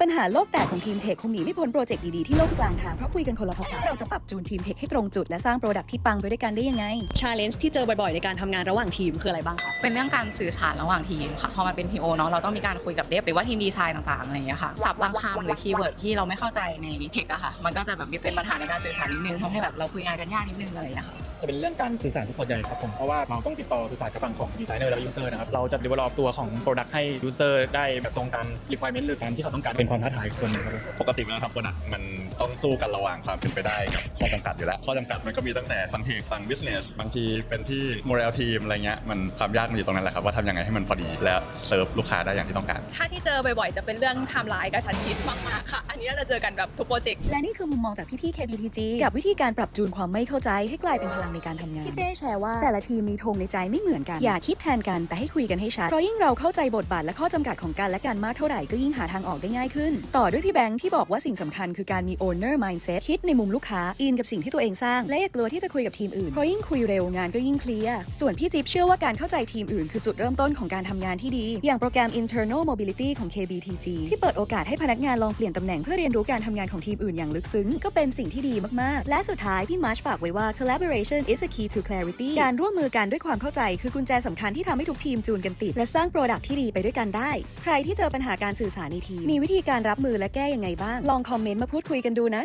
ปัญหาโลกแตกของทีมเทคคงหนีไม่พ้นโปรเจกต์ดีๆที่โลกกลางทางเพราะคุยกันคนละภาษาเราจะปรับจูนทีมเทคให้ตรงจุดและสร้างโปรดักที่ปังไปด้วยกันได้ยังไงชาเลนจ์ที่เจอบ่อยๆในการทำงานระหว่างทีมคืออะไรบ้างคะเป็นเรื่องการสื่อสารระหว่างทีมค่ะพอมาเป็น PO เนาะเราต้องมีการคุยกับเดฟหรือว่าทีมดีไซน์ต่างๆอะไรอย่างเงี้ยค่ะศัพท์บางคำหรือคีย์เวิร์ดที่เราไม่เข้าใจในเทคอะค่ะมันก็จะแบบมีเป็นปัญหาในการสื่อสารนิดนึงทำให้แบบเราคุยงานกันยากนิดนึงอะไรอย่างเงี้ยค่ะ จะเป็นเรื่องการสื่อสารที่ส่วนใหญ่ครับผมเพราะว่าเราต้องติดต่อสื่อสารกับฝั่งของดีไซเนอร์และยูเซอร์นะครับเราจะ develop ตัวของ Product ให้ยูเซอร์ได้แบบตรงตาม requirement หรือตามที่เขาต้องการเป็นความท้าทายส่วนหนึ่งครับผม ปกติเวลาทำโปรดักต์มันต้องสู้กันระหว่างความเป็นไปได้กับข้อจำกัดอยู่แล้ว ข้อจำกัดมันก็มีตั้งแต่ฝั่งเทคฝั่งบิสเนสบางทีเป็นที่โมเรลทีมอะไรเงี้ยมันความยากมันอยู่ตรงนั้นแหละครับว่าทำยังไงให้มันพอดีและเซิร์ฟลูกค้าได้อย่างที่ต้องการ ถ้าที่เจอบ่อยๆ จะเป็นเรื่องไทม์ไลน์กระชั้นชิดมากๆค่ะ อันนี้เราจะเจอกันแบบทุกโปรเจกต์ และนี่คือมุมมองจากพี่ๆ KBTG กับวิธีการปรับจูนความไม่เข้าใจให้กลายเป็นพลังในการทำงานพี่เป้แชร์ว่าแต่ละทีมมีธงในใจไม่เหมือนกัน อย่าคิดแทนกันแต่ให้คุยกันให้ชัดเพราะยิ่งเราเข้าใจบทบาทและข้อจำกัดของกันและกันมากเท่าไหร่ก็ยิ่งหาทางออกได้ง่ายขึ้น ต่อด้วยพี่แบงค์ที่บอกว่าสิ่งสำคัญคือการมี owner mindset คิดในมุมลูกค้าอินกับสิ่งที่ตัวเองสร้าง และอย่ากลัวที่จะคุยกับทีมอื่นเพราะยิ่งคุยเร็วงานก็ยิ่งเคลียร์ส่วนพี่จิ๊บเชื่อว่าการเข้าใจทีมอื่นคือจุดเริ่มต้นของการทำงานที่ดี อย่างโปรแกรม internal mobility ของ KBTG ที่เปิดโอกาสให้พนักงานลองเปลี่ยนตำแหน่งเพื่อเรียนรู้การทำงานของทีมอื่นอย่างลึกซึ้งก็เป็นสิ่งที่ดีมากๆ และสุดท้ายพี่มาร์ชฝากไว้ว่า collaboration is a key to clarity การร่วมมือกันด้วยความเข้าใจคือกุญแจสำคัญที่ทำให้ทุกทีมจูนกันติด และสร้างโปรดักที่ดีไปด้วยกันได้ ใครที่เจอปัญหาการสื่อสารในทีมมีวิธีการรับมือและแก้ยังไงบ้าง ลองคอมเมนต์มาพูดคุยกันดูนะ